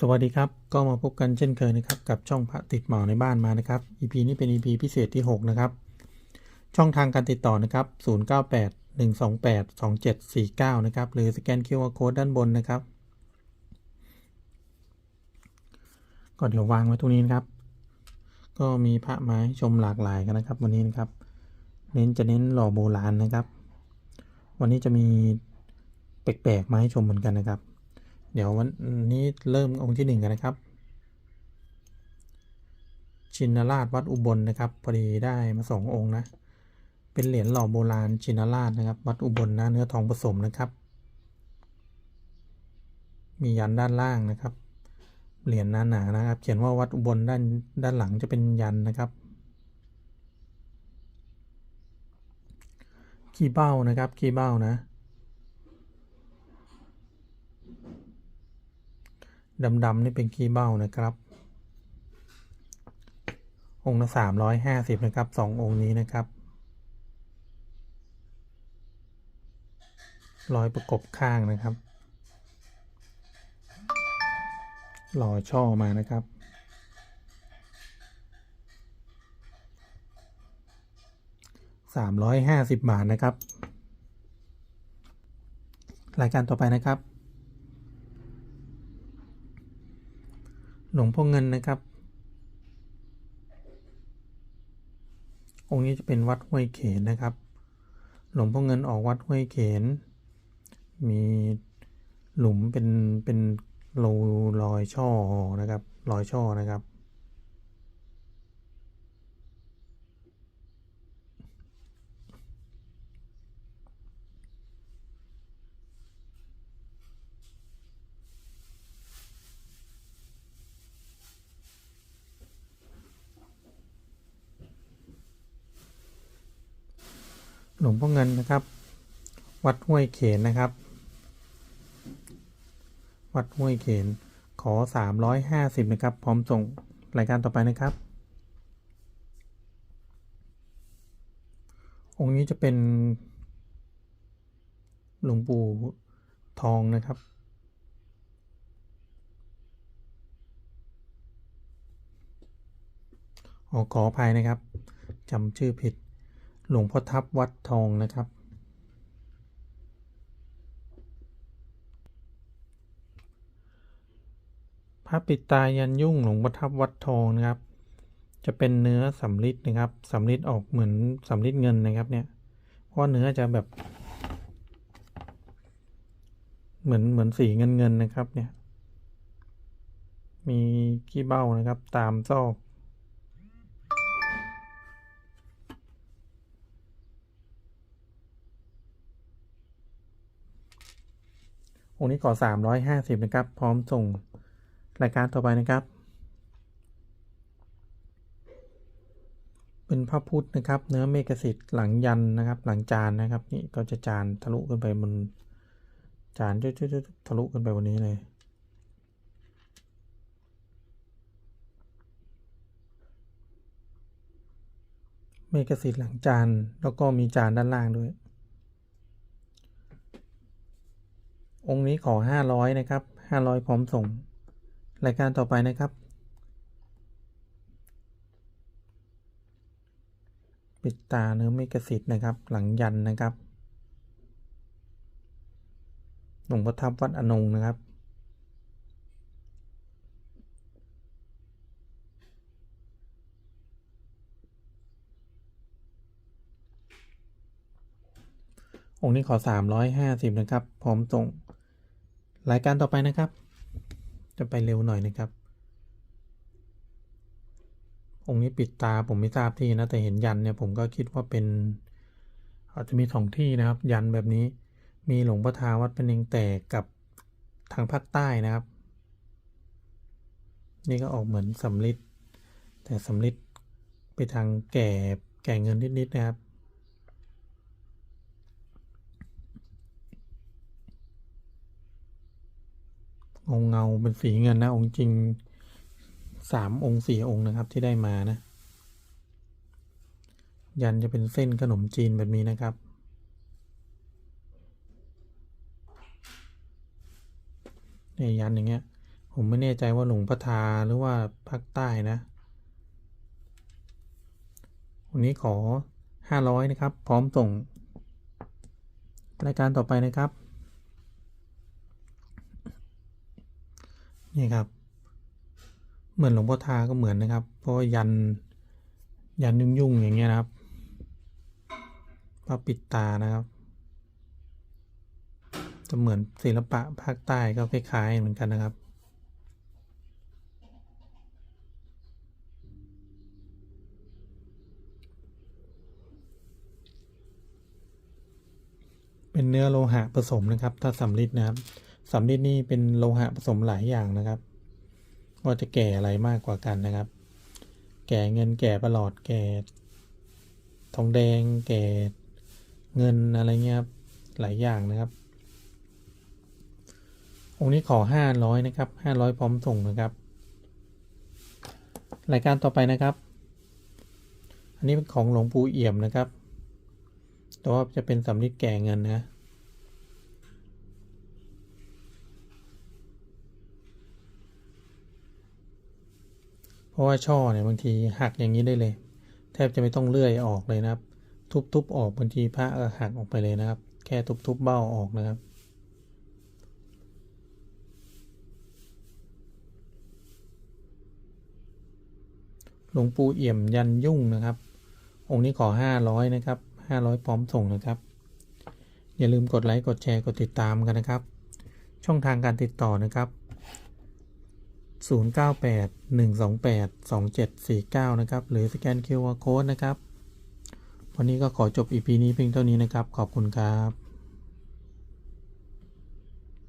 สวัสดีครับ ก็มาพบกันเช่นเคยนะครับ กับช่องพระติดหมอในบ้านมานะครับ EP นี้เป็น EP พิเศษที่ 6 นะครับ ช่องทางการติดต่อนะครับ 098 128 2749 นะครับ หรือสแกน QR Code ด้านบนนะครับ ก็เดี๋ยววางไว้ตรงนี้นะครับ ก็มีพระไม้ชมหลากหลายกันนะครับ วันนี้นะครับ เน้นจะเน้นหล่อโบราณนะครับ วันนี้จะมีแปลกๆมาให้ชมเหมือนกันนะครับ เดี๋ยววันนี้เริ่มองค์ที่หนึ่งกันนะครับ ชินราชวัดอุบลนะครับพอดีได้มาสององค์นะ เป็นเหรียญหล่อโบราณชินราชนะครับ วัดอุบลนะเนื้อทองผสมนะครับ มียันด้านล่างนะครับ เหรียญหนาๆนะครับ เขียนว่าวัดอุบลด้านด้านหลังจะเป็นยันนะครับขี้เบ้านะครับขี้เบ้านะ ดำๆนี่เป็นขี้เบ้านะครับ องค์ละสามร้อยห้าสิบนะครับสององค์นี้นะครับรอยประกบข้างนะครับรอยช่อมานะครับ สามร้อยห้าสิบบาทนะครับ รายการต่อไปนะครับ หลวงพ่อเงินนะครับ องค์นี้จะเป็นวัดห้วยเขนนะครับ หลวงพ่อเงินออกวัดห้วยเขน มีหลุมเป็นเป็นรูรอยช่อนะครับรอยช่อนะครับ ลวงพ่อเงินนะครับ วัดห้วยเขนนะครับ วัดห้วยเขนขอสามร้อยห้าสิบนะครับ พร้อมส่งรายการต่อไปนะครับ องค์นี้จะเป็นหลวงปู่ทองนะครับ ขอขออภัยนะครับจำชื่อผิด หลวงพ่อทับวัดทองนะครับ พระปิดตายันยุ่งหลวงพ่อทับวัดทองนะครับ จะเป็นเนื้อสำริดนะครับสำริดออกเหมือนสำริดเงินนะครับเนี่ย เพราะเนื้อจะแบบ เหมือนเหมือนสีเงินเงินนะครับเนี่ย มีขี้เบ้านะครับตามซอก องค์นี้ขอสามร้อยห้าสิบนะครับ พร้อมส่งรายการต่อไปนะครับ เป็นพระพุทธนะครับ เนื้อเมกสิทธิ์หลังยันนะครับ หลังจานนะครับ นี่ก็จะจานทะลุขึ้นไปบนจานจุดๆๆทะลุขึ้นไปบนนี้เลยเมกสิทธิ์หลังจานแล้วก็มีจานด้านล่างด้วย องค์นี้ขอห้าร้อยนะครับห้าร้อยพร้อมส่ง รายการต่อไปนะครับ ปิดตาเนื้อเมกสิทธิ์นะครับ หลังยันนะครับ หลวงพ่อทับวัดอนงนะครับ องค์นี้ขอสามร้อยห้าสิบนะครับ พร้อมส่ง รายการต่อไปนะครับ จะไปเร็วหน่อยนะครับ องค์นี้ปิดตาผมไม่ทราบที่นะ แต่เห็นยันเนี่ยผมก็คิดว่าเป็นอาจจะมีสองที่นะครับ ยันแบบนี้ มีหลวงพ่อทาวัดเป็นเองแต่กับทางภาคใต้นะครับ นี่ก็ออกเหมือนสำลิดแต่สำลิดไปทางแก่แก่เงินนิดๆนะครับ องค์เงาเป็นสีเงินนะ องค์จริงสามองค์สี่องค์นะครับที่ได้มานะ ยันจะเป็นเส้นขนมจีนแบบนี้นะครับ เนี่ยยันอย่างเงี้ย ผมไม่แน่ใจว่าหลวงพระทาหรือว่าภาคใต้นะวันนี้ขอห้าร้อยนะครับ พร้อมส่งรายการต่อไปนะครับ นี่ครับ เหมือนหลวงพ่อทาก็เหมือนนะครับ เพราะว่ายันยันยุ่งๆอย่างเงี้ยนะครับพระปิดตานะครับ จะเหมือนศิลปะภาคใต้ก็คล้ายๆเหมือนกันนะครับเป็นเนื้อโลหะผสมนะครับ ถ้าสำริดนะครับ สำริดนี่เป็นโลหะผสมหลายอย่างนะครับ ว่าจะแก่อะไรมากกว่ากันนะครับ แก่เงินแก่ประหลอดแก่ ทองแดง แก่เงินอะไรเงี้ยครับหลายอย่างนะครับ องค์นี้ขอห้าร้อยนะครับห้าร้อยพร้อมส่งนะครับ รายการต่อไปนะครับ อันนี้เป็นของหลวงปู่เอี่ยมนะครับแต่ว่าจะเป็นสำริดแก่เงินนะ เพราะว่าช่อเนี่ยบางทีหักอย่างนี้ได้เลย แทบจะไม่ต้องเลื่อยออกเลยนะครับ ทุบๆออกบางทีพระก็หักออกไปเลยนะครับ แค่ทุบๆเบ้าออกนะครับหลวงปู่เอี่ยมยันยุ่งนะครับ องค์นี้ขอห้าร้อยนะครับห้าร้อยพร้อมส่งนะครับ อย่าลืมกดไลค์ กดแชร์ กดติดตามกันนะครับ ช่องทางการติดต่อนะครับ 098 128 2749 นะครับ หรือสแกน QR Code นะครับ วันนี้ก็ขอจบ EP นี้เพียงเท่านี้นะครับ ขอบคุณครับ